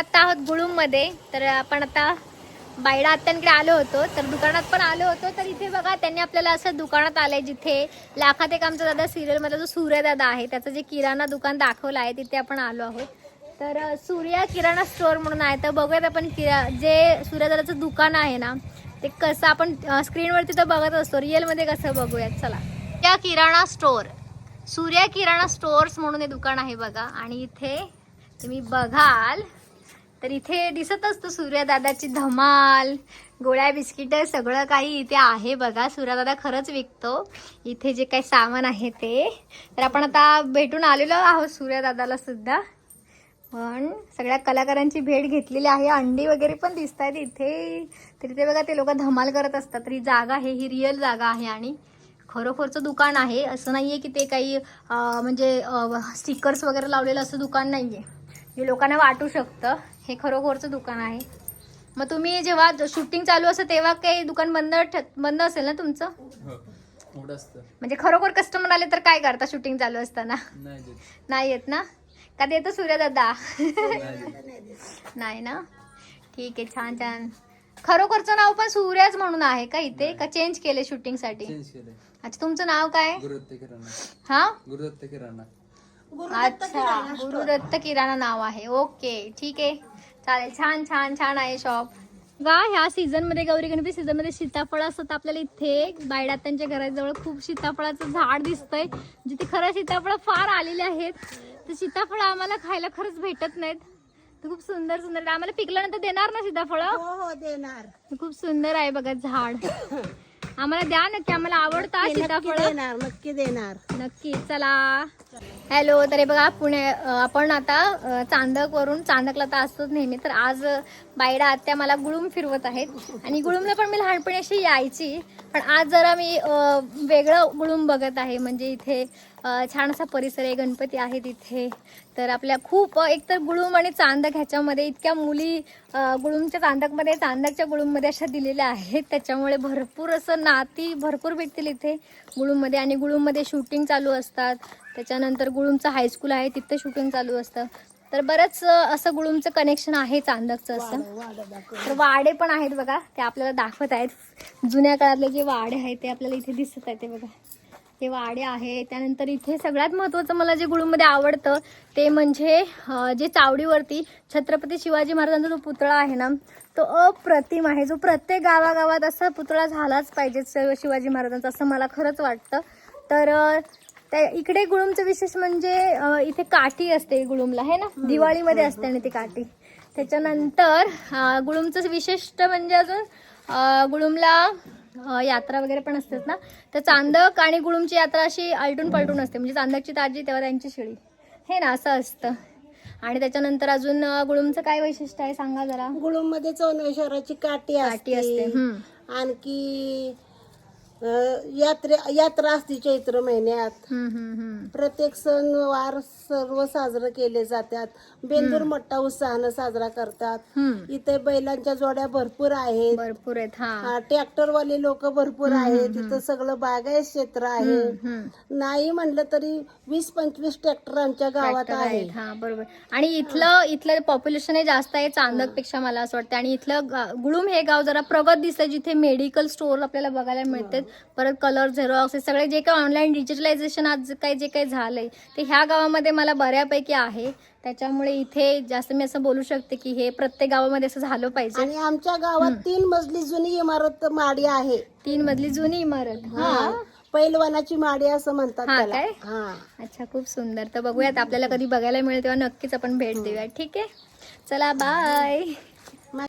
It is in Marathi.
आता आहोत गुळूममध्ये तर आपण आता बायडा आत्यांकडे आलो होतो तर दुकानात पण आलो होतो तर इथे बघा त्यांनी आपल्याला असं दुकानात आलंय जिथे लाखात एक आमचा दादा सिरियल मधला जो सूर्य दादा आहे त्याचं जे किराणा दुकान दाखवलं आहे तिथे आपण आलो आहोत. तर सूर्या किराणा स्टोअर म्हणून आहे तर बघूयात आपण किरा जे सूर्यदादाचं दुकान आहे ना ते कसं आपण स्क्रीनवरती तर बघत असतो रिअलमध्ये कसं बघूयात चला. त्या किराणा स्टोअर. सूर्या किराणा स्टोअर्स म्हणून हे दुकान आहे बघा आणि इथे तुम्ही बघाल तर इथे दिसत असतो सूर्यदादाची धमाल गोळ्या बिस्किट सगळं काही इथे आहे बघा. सूर्यदादा खरंच विकतो. इथे जे काही सामान आहे ते. तर आपण आता भेटून आलेलो आहोत सूर्यदादाला सुद्धा. पण सगळ्या कलाकारांची भेट घेतलेली आहे. अंडी वगैरे पण दिसत आहेत इथे. तर इथे बघा ते लोक धमाल करत असतात. तर ही जागा आहे ही रिअल जागा आहे आणि खरोखरचं दुकान आहे. असं नाही आहे की ते काही म्हणजे स्टिकर्स वगैरे लावलेलं असं दुकान नाही आहे जे लोकांना वाटू शकतं. हे खरोखरचं दुकान आहे. मग तुम्ही जेव्हा शूटिंग चालू असतं तेव्हा काही दुकान बंद ठ- बंद असेल ना तुमचं? असतं. म्हणजे खरोखर कस्टमर आले तर काय करता शूटिंग चालू असताना? नाही देत. नाही येत ना? कधी येतो सूर्यदादा नाही देत. नाही ना? ठीक आहे छान छान. खरोखरचं नाव पण सूर्याच म्हणून आहे का इथे? का चेंज केले शूटिंगसाठी? चेंज केलंय. अच्छा तुमचं नाव काय? गुरुदत्त किराणा. हा? गुरुदत्त किराणा. अच्छा गुरुदत्त किराणा नाव आहे. ओके ठीक आहे. चालेल छान छान छान आहे शॉप गा ह्या सीझनमध्ये गौरी गणपती सीझनमध्ये सीताफळ असतात आपल्याला इथे बायडात्यांच्या घराजवळ खूप सीताफळाचं झाड दिसतंय. जिथे खरं सीताफळ फार आलेले आहेत तर सीताफळ आम्हाला खायला खरंच भेटत नाहीत. तर खूप सुंदर सुंदर. आम्हाला पिकल्यानंतर देणार ना सीताफळ? हो हो देणार. खूप सुंदर आहे बघा झाड. आम्हाला द्या नक्की आम्हाला आवडतात नक्की सीताफळ. देणार नक्की देणार. नक्की चला. हॅलो तर हे बघा पुणे आपण आता चांदकवरून चांदकला तर असतोच नेहमी तर आज बायडा आत्या मला गुळूम फिरवत आहेत. आणि गुळूमला पण मी लहानपणी अशी यायची पण आज जरा मी वेगळं गुळूम बघत आहे. म्हणजे इथे छान असा परिसर आहे गणपती आहेत इथे. तर आपल्या खूप एकतर गुळूम आणि चांदक ह्याच्यामध्ये इतक्या मुली गुळूमच्या चांदकमध्ये चांदकच्या गुळूममध्ये अशा दिलेल्या आहेत. त्याच्यामुळे भरपूर असं नाती भरपूर भेटतील इथे गुळूममध्ये. आणि गुळूममध्ये शूटिंग चालू असतात. त्याच्यानंतर गुळूमचं हायस्कूल आहे तिथे शूटिंग चालू असतं. तर बरंच असं गुळूमचं कनेक्शन आहे चांदकचं असं. तर वाडे पण आहेत बघा ते आपल्याला दाखवत आहेत. जुन्या काळातले जे वाडे आहेत ते आपल्याला इथे दिसत आहेत ते बघा. ते वाडे आहे. त्यानंतर इथे सगळ्यात महत्त्वाचं मला जे गुळूमध्ये आवडतं ते म्हणजे जे चावडीवरती छत्रपती शिवाजी महाराजांचा जो पुतळा आहे ना तो अप्रतिम आहे. जो प्रत्येक गावागावात असा पुतळा झालाच पाहिजे शिवाजी महाराजांचा असं मला खरंच वाटतं. तर त्या इकडे गुळूमचं विशेष म्हणजे इथे काठी असते गुळूमला है ना? दिवाळीमध्ये असते आणि ती काठी. त्याच्यानंतर गुळूमचं विशिष्ट म्हणजे अजून गुळूमला यात्रा वगैरे पण असतात ना? तर चांदक आणि गुळूमची यात्रा अशी आलटून पलटून असते. म्हणजे चांदकची ताजी तेव्हा त्यांची शिळी. हे ना असं असतं. आणि त्याच्यानंतर अजून गुळूमचं काय वैशिष्ट्य आहे? सांगा जरा. गुळूममध्ये चौनेश्वराची काठी काठी असते. आणखी यात्रे यात्रा असते चैत्र महिन्यात. प्रत्येक सण वार सर्व साजरे केले जातात. बेंदूर मोठा उत्साहानं साजरा करतात. इथे बैलांच्या जोड्या भरपूर आहेत. भरपूर आहेत हा. ट्रॅक्टर वाले लोक भरपूर आहेत. इथं सगळं बागायत क्षेत्र आहे. नाही म्हणलं तरी वीस पंचवीस ट्रॅक्टर आमच्या गावात आहे. आहेत बरोबर. आणि इथलं इथलं पॉप्युलेशन हे जास्त आहे चांदकपेक्षा मला असं वाटतं आणि इथलं गुळूम हे गाव जरा प्रगत दिसतंय जिथे मेडिकल स्टोअर आपल्याला बघायला मिळतात. परत कलर झेरॉक्स हे सगळे जे काही ऑनलाईन डिजिटलायझेशन आज जे काही जे काही झालंय ते ह्या गावामध्ये मला बऱ्यापैकी आहे. त्याच्यामुळे इथे जास्त मी असं बोलू शकते की हे प्रत्येक गावामध्ये असं झालं पाहिजे. आणि आमच्या गावात तीन मजली जुनी इमारत माडी आहे. तीन मधली जुनी इमारत हा हा. पैलवानाची माडी असं म्हणतात हा त्याला. काय? हा. अच्छा खूप सुंदर. तर बघूयात आपल्याला कधी बघायला मिळेल तेव्हा नक्कीच आपण भेट देऊया ठीक आहे? चला बाय